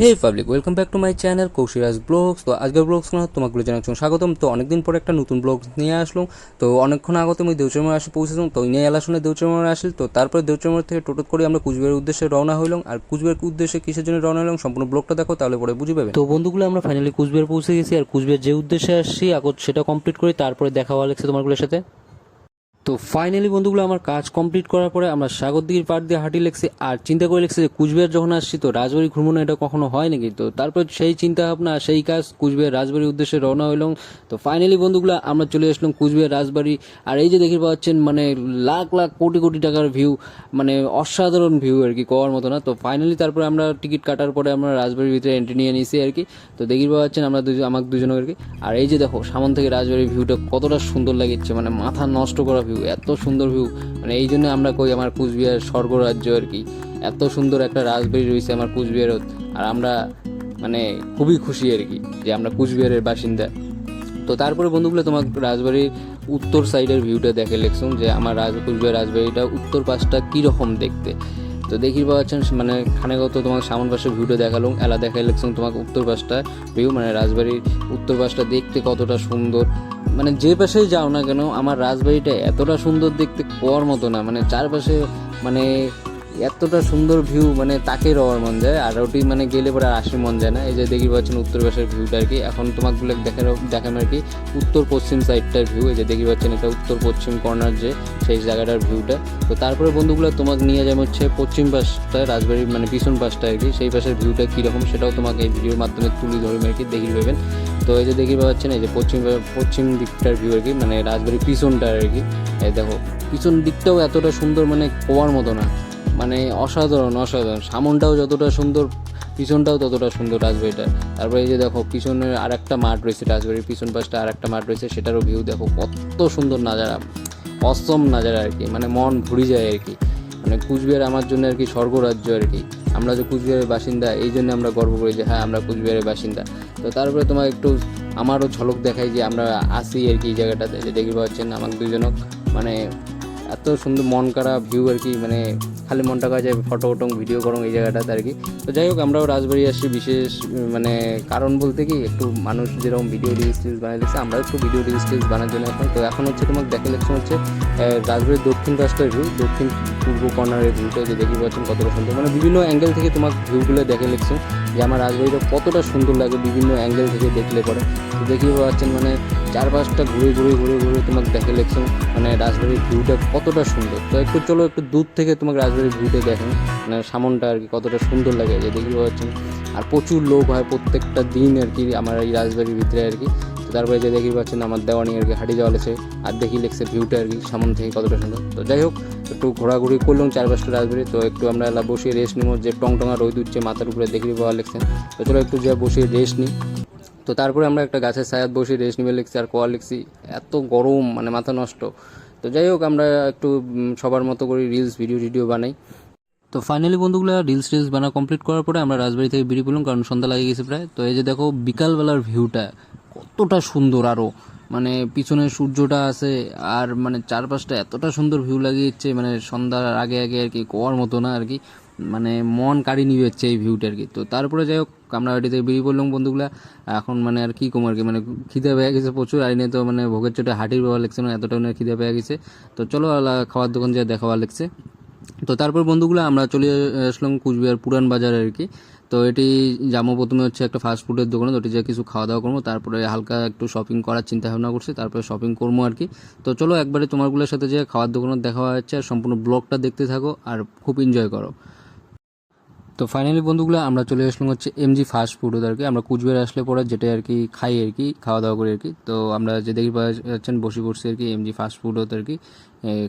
Hey public welcome back to my channel Koushiraj blogs তো আজকের blogs তোমাগুলো জানাচ্ছি স্বাগতম। তো অনেকদিন পর একটা নতুন ব্লগ নিয়ে আসলাম। তো অনেকক্ষণ আগতে আমি দেউচরমোড় আসে পৌঁছেছিলাম, তো ইনে এলা শুনে দেউচরমোড় আসল। তো তারপরে দেউচরমোড় থেকে টোটো করে আমরা কুচবিহারের উদ্দেশ্যে রওনা হইলাম। আর কুচবিহার উদ্দেশ্যে কিসের জন্য রওনা হইলাম সম্পূর্ণ ব্লগটা দেখো, তাহলে পরে বুঝে পাবে। তো বন্ধুগুলো, আমরা ফাইনালি কুচবিহার পৌঁছে গেছি। আর কুচবিহার যে উদ্দেশ্যে আসছি, আগত সেটা কমপ্লিট করি, তারপরে দেখা হওয়া লাগছে তোমারগুলোর সাথে। তো ফাইনালি বন্ধুগুলো, আমার কাজ কমপ্লিট করার পরে আমরা সাগরদিঘির পাড় দিয়ে হাঁটি লেগছি আর চিন্তা করে লেগছে যে কুচবিহার যখন আসছি, তো রাজবাড়ি ভ্রমণে এটা কখনো হয় নাকি? তো তারপর সেই চিন্তা ভাবনা সেই কাজ কুচবিহার রাজবাড়ির উদ্দেশ্যে রওনা হইলাম। তো ফাইনালি বন্ধুগুলো, আমরা চলে আসলাম কুচবিহার রাজবাড়ি। আর এই যে দেখি পাচ্ছেন মানে লাখ লাখ, কোটি কোটি টাকার ভিউ মানে অসাধারণ ভিউ আর কি, কওয়ার মতো না। তো ফাইনালি তারপরে আমরা টিকিট কাটার পরে আমরা রাজবাড়ির ভিতরে এন্ট্রি নিয়ে নিয়েছি আর কি। তো দেখি পাচ্ছেন আমরা দুজন আমাকে দুজন আর কি আর এই যে দেখো, সামন থেকে রাজবাড়ির ভিউটা কতটা সুন্দর লাগছে মানে মাথা নষ্ট করা ভিউ এত সুন্দর ভিউ মানে এই জন্য আমরা কই আমার কুচবিহার স্বর্গরাজ্য আর কি। এত সুন্দর একটা রাজবাড়ি রয়েছে আমার কুচবিহারত আর আমরা মানে খুবই খুশি আর কি যে আমরা কুচবিহারের বাসিন্দা। তো তারপরে বন্ধুগুলো তোমার রাজবাড়ির উত্তর সাইডের ভিউটা দেখে লেখছুন যে আমার রাজ কুচবিহার রাজবাড়িটা উত্তর পাশটা কীরকম দেখতে। তো দেখি পাচ্ছেন মানে খানেগত তোমার সামন পাশের ভিউটা দেখালাম, এলা দেখাই লেখছুন তোমাকে উত্তর পাশটা ভিউ মানে রাজবাড়ির উত্তর পাশটা দেখতে কতটা সুন্দর। মানে যে পাশেই যাও না কেন, আমার রাজবাড়িটা এতটা সুন্দর দেখতে কোয়ার মতো না মানে চারপাশে মানে এতটা সুন্দর ভিউ মানে তাকে রওয়ার মন যায়, আর ওটি মানে গেলে পরে আর আসে মন যায় না। এই যে দেখি পাচ্ছেন উত্তর পাশের ভিউটা আর কি। এখন তোমাকগুলো দেখে দেখানো আর কি। উত্তর পশ্চিম সাইডটার ভিউ এই যে দেখি পাচ্ছেন এটা উত্তর পশ্চিম কর্নার যে, সেই জায়গাটার ভিউটা তো তারপরে বন্ধুগুলো, তোমাকে নিয়ে যাবে হচ্ছে পশ্চিম পাশটা, রাজবাড়ির মানে পিছন পাশটা আর কি। সেই পাশের ভিউটা কীরকম, সেটাও তোমাকে এই ভিডিওর মাধ্যমে তুলে ধরবে আর কি, দেখি পাবেন তো এই যে দেখি পাচ্ছেন এই যে পশ্চিম পশ্চিম দিকটার ভিউ আর কি মানে রাজবাড়ির পিছনটা আর কি। এই দেখো, পিছন দিকটাও এতটা সুন্দর মানে কোয়ার মতো না। মানে অসাধারণ অসাধারণ। সামনটাও যতটা সুন্দর, পিছনটাও ততটা সুন্দর রাজবাড়িটা। তারপরে এই যে দেখো, পিছনের আর একটা মাঠ রয়েছে রাজবাড়ির পিছন পাশটা আর একটা মাঠ রয়েছে, সেটারও ভিউ দেখো, কত সুন্দর নাজারা। অসম নাজারা আর কি মানে মন ভুরি যায় আর কি। মানে কুচবিহার আমার জন্য আর কি স্বর্গরাজ্য আর কি। আমরা যে কুচবিহারের বাসিন্দা, এই জন্য আমরা গর্ব করি যে হ্যাঁ আমরা কুচবিহারের বাসিন্দা। তো তারপরে তোমার একটু আমারও ঝলক দেখাই যে, আমরা আসি আর কি এই জায়গাটাতে দেখি পাচ্ছেন আমার দুজনক মানে এত সুন্দর মন কারা ভিউ আর কি মানে খালি মনটা কাজে ফটো ফটো ভিডিও করং এই জায়গাটাতে আর কি। তো যাই হোক, আমরাও রাজবাড়ি আসছি, বিশেষ মানে কারণ বলতে কি, একটু মানুষ যেরকম ভিডিও রিলস টিলস বানিয়ে দিচ্ছে, আমরাও একটু ভিডিও রিলস টিলস বানার জন্য এখন। তো এখন হচ্ছে তোমাকে দেখে লেগেছে হচ্ছে রাজবাড়ির দক্ষিণ রাস্তার ভিউ দক্ষিণ পূর্ব কর্নারের ভিউটা যে দেখি পাচ্ছেন কতটা সুন্দর। মানে বিভিন্ন অ্যাঙ্গেল থেকে তোমার ভিউগুলো দেখে লেখছেন যে আমার রাজবাড়িটা কতটা সুন্দর লাগে বিভিন্ন অ্যাঙ্গেল থেকে দেখলে পরে। তো দেখিয়ে পাচ্ছেন মানে চারপাশটা ঘুরে ঘুরে ঘুরে ঘুরে তোমাকে দেখে লেগছেন মানে রাজবাড়ির ভিউটা কতটা সুন্দর। তো একটু চলো একটু দূর থেকে তোমাকে রাজবাড়ির ভিউটা দেখেন মানে সামনটা আর কি কতটা সুন্দর লাগে যে দেখিয়ে পাচ্ছেন আর প্রচুর লোক হয় প্রত্যেকটা দিন আর কি আমার এই রাজবাড়ির ভিতরে আর কি। তারপরে যে দেখি পাচ্ছেন আমার দেওয়ানি আর কি হাঁটি যাওয়া লেছে আর দেখি লেগছে ভিউটা আর কি সামন থেকে কতটা সুন্দর। তো যাই হোক, একটু ঘোরাঘুরি করলাম চারপাশটা রাজবাড়ি, তো একটু আমরা এলা বসিয়ে রেস্ট নিব, যে টং টঙা রোদ উঠছে মাথার উপরে দেখি পাওয়া লেগছেন তো চলো একটু যা বসিয়ে রেস্ট নিই। তো তারপরে আমরা একটা গাছের ছায়াত বসে রেস্ট নিবে লিখছি, আর কোয়া লিখছি, এত গরম মানে মাথা নষ্ট। তো যাই হোক, আমরা একটু সবার মতো করে রিলস ভিডিও টিডিও বানাই। তো ফাইনালি বন্ধুগুলো রিলস রিলস বানা কমপ্লিট করার পরে আমরা রাজবাড়ি থেকে বেরিয়ে পড়লাম, কারণ সন্ধ্যা লাগে গেছে প্রায়। তো এই যে দেখো, বিকালবেলার ভিউটা কতটা সুন্দর আরও মানে পিছনে সূর্যটা আছে আর মানে চারপাশটা এতটা সুন্দর ভিউ লাগিয়েছে মানে সন্ধ্যার আগে আগে আর কি কোয়ার মতো না আর কি মানে মন কাড়ি নিয়ে যাচ্ছে এই ভিউটা আর কি। তো তারপরে যাই হোক, আমরা বাড়ি থেকে বেরিয়ে পড়লাম বন্ধুগুলা। এখন মানে আর কি কম আর কি মানে খিদে পেয়ে গেছে প্রচুর, আর তো মানে ভোগের চোটে হাঁটির বাবা লাগছে না, এতটা মানে খিদে পেয়ে গেছে। তো চলো খাওয়ার দোকান যা দেখাওয়া লাগছে। তো তারপর বন্ধুগুলো আমরা চলে আসলাম কুচবিহার পুরান বাজার আর কি। তো এটি যাব প্রথমে হচ্ছে একটা ফাস্ট ফুডের দোকানে, তো ওটি যা কিছু খাওয়া দাওয়া করব, তারপরে হালকা একটু শপিং করার চিন্তা ভাবনা করছি, তারপরে শপিং করব আর কি। তো চলো একবারে তোমারগুলোর সাথে যে খাওয়ার দোকানে দেখা হচ্ছে, আর সম্পূর্ণ ব্লগটা দেখতে থাকো আর খুব এনজয় করো। তো ফাইনালি বন্ধুগুলো, আমরা চলে আসলাম হচ্ছে এমজি ফাস্ট ফুড আর কি আমরা কুচবিহার আসলে পরে যেটা আর কি খাই আর কি খাওয়া দাওয়া করি আর কি। তো আমরা যে দেখি পাচ্ছেন, বসে পড়ছি আর কি এমজি ফাস্ট ফুড আর কি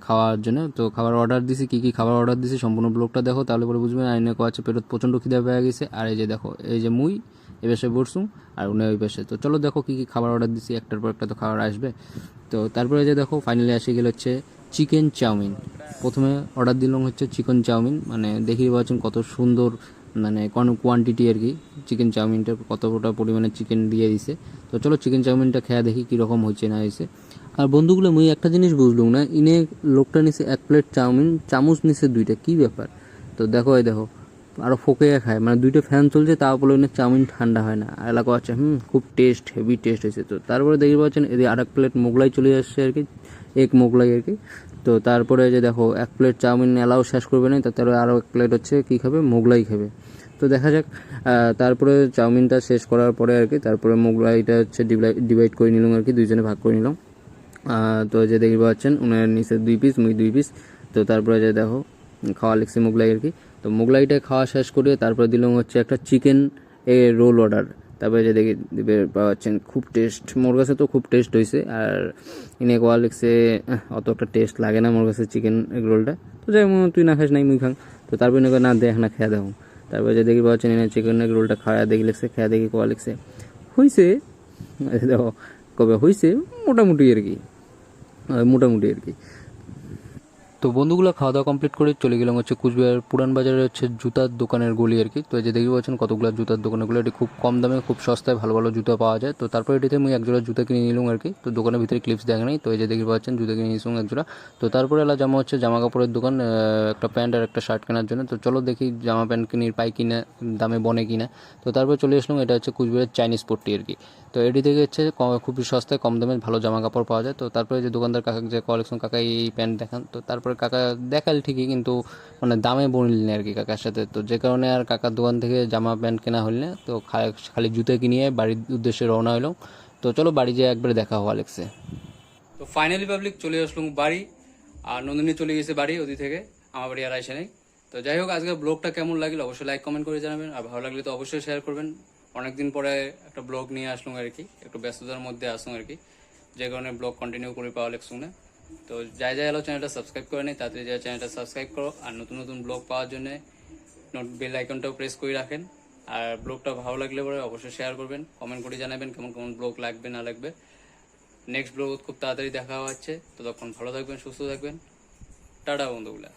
খাওয়ার জন্য। তো খাবার অর্ডার দিছি, কী কী খাবার অর্ডার দিছি, সম্পূর্ণ ব্লগটা দেখো, তাহলে পরে বুঝবেন আইনে আছে পেটত প্রচণ্ড খিদে পেয়ে গেছে। আর এই যে দেখো, এই যে মুই, এ পাশে বসুম আর উনি ওই পাশে। তো চলো দেখো কী কী খাবার অর্ডার দিছি, একটার পর একটা তো খাবার আসবে। তো তারপরে যে দেখো ফাইনালি আসে গেলে হচ্ছে চিকেন চাউমিন। প্রথমে অর্ডার দিলাম হচ্ছে চিকেন চাউমিন। মানে দেখি পাচ্ছেন কত সুন্দর মানে কোন কোয়ান্টিটি আর কি। চিকেন চাউমিনটা কতটা পরিমাণে চিকেন দিয়ে দিছে। তো চলো চিকেন চাউমিনটা খেয়া দেখি কীরকম হয়েছে না হয়েছে। আর বন্ধুগুলো, মুই একটা জিনিস বুঝলুম না। ইনে লোকটা নিছে এক প্লেট চাউমিন, চামচ নিছে দুইটা। কি ব্যাপার? তো দেখো, এই দেখো আরও ফোকে খায়। মানে দুইটা ফ্যান চলছে, তাও বলে না চাউমিন ঠান্ডা হয় না। এলাকা আছে হুম, খুব টেস্ট হেভি টেস্ট হয়েছে। তো তারপরে দেখতে পাচ্ছেন এদিকে আর এক প্লেট মোগলাই চলে আসছে আর কি। এক মোগলাই আর কি। তো তারপরে যে দেখো, এক প্লেট চাউমিন এলাও শেষ করবে না তারপরে আরও এক প্লেট হচ্ছে কী খাবে? মোগলাই খাবে। তো দেখা যাক তারপরে চাউমিনটা শেষ করার পরে আর কি, তারপরে মোগলাইটা হচ্ছে ডিভাইড করে নিলাম আর কি, দুইজনে ভাগ করে নিলাম। তো যে দেখতে পাচ্ছেন, উনার নিচে দুই পিস মুই দুই পিস তো তারপরে যে দেখো, খাওয়া লিখছি মোগলাই আর কি। তো মোগলাইটা খাওয়া শেষ করে তারপরে দিলাম হচ্ছে একটা চিকেন এ রোল অর্ডার তারপরে যে দেখি পাচ্ছেন খুব টেস্ট মোর কাছে তো খুব টেস্ট হয়েছে আর ইনে কোয়া লিখছে অত একটা টেস্ট লাগে না মোর কাছে চিকেন এগ রোলটা তো যাই তুই না খাস নাই, মুই খাং। তো তারপরে নাকি না, দেখ না, খেয়া দেখো তারপরে যে দেখি পাচ্ছেন এনে চিকেন এগ রোলটা খাওয়া দেখি লিখছে খেয়া দেখি কোয়া লিখছে হয়েছে দেখো কবে হয়েছে মোটামুটি আর কি। মোটামুটি আর কি। তো বন্ধুগুলো খাওয়া দাওয়া কমপ্লিট করে চলে গেলাম হচ্ছে কুচবিহার। পুরান বাজারে হচ্ছে জুতার দোকানের গলি আর কি। তো এই যে দেখতে পাচ্ছেন কতগুলো জুতার দোকানগুলো এটি খুব কম দামে, খুব সস্তায় ভালো ভালো জুতা পাওয়া যায়। তো তারপর এটিতে আমি একজোড়া জুতা কিনে নিলাম আর কি। তো দোকানের ভিতরে ক্লিপস দেখা নেই। তো এই যে দেখতে পাচ্ছেন জুতা কিনে নিয়েছিলাম একজোড়া তো তারপরে এলা জামা হচ্ছে জামা কাপড়ের দোকান একটা প্যান্ট আর একটা শার্ট কেনার জন্য। তো চলো দেখি জামা প্যান্ট কিনি, পাই কিনা, দামে বনে কিনা। তো তারপর চলে আসলাম, এটা হচ্ছে কুচবিহারের চাইনিজ পট্টি আর কি। তো এটি থেকে হচ্ছে খুবই সস্তায়, কম দামে ভালো জামা কাপড় পাওয়া যায়। তো তারপরে যে দোকানদার কাকা যে কালেকশন কাকা এই প্যান্ট দেখান, তো তারপরে কাকা দেখাল ঠিকই, কিন্তু মানে দামে বনিল না আর কি কাকার সাথে। তো যে কারণে আর কাকার দোকান থেকে জামা প্যান্ট কেনা হইল না, তো খালি জুতো কিনিয়ে বাড়ির উদ্দেশ্যে রওনা হলো তো চলো বাড়ি যেয়ে একবারে দেখা হওয়া আলেক্সে। তো ফাইনালি পাবলিক চলে আসলাম বাড়ি, আর নন্দিনী চলে গেছে বাড়ি ওদি থেকে, আমার বাড়ি আর আসে নেই। তো যাই হোক, আজকের ব্লগটা কেমন লাগল অবশ্যই লাইক কমেন্ট করে জানাবেন, আর ভালো লাগলে তো অবশ্যই শেয়ার করবেন। অনেকদিন পরে একটা ব্লগ নিয়ে আসলাম আর কি, একটু ব্যস্ততার মধ্যে আসলাম আর কি। যে কারণে ব্লগ কন্টিনিউ করে পাওয়া লাগছে না। তো যাই যাই হলো চ্যানেলটা সাবস্ক্রাইব করে নেই তাড়াতাড়ি যাই চ্যানেলটা সাবস্ক্রাইব করো। আর নতুন নতুন ব্লগ পাওয়ার জন্য বেল আইকনটাও প্রেস করে রাখেন। আর ব্লগটা ভালো লাগলে পরে অবশ্যই শেয়ার করবেন কমেন্ট করে জানাবেন কেমন কেমন ব্লগ লাগবে, না লাগবে। নেক্সট ব্লগ খুব তাড়াতাড়ি দেখা হচ্ছে। তো তখন ভালো থাকবেন, সুস্থ থাকবেন। টাটা বন্ধুগুলা।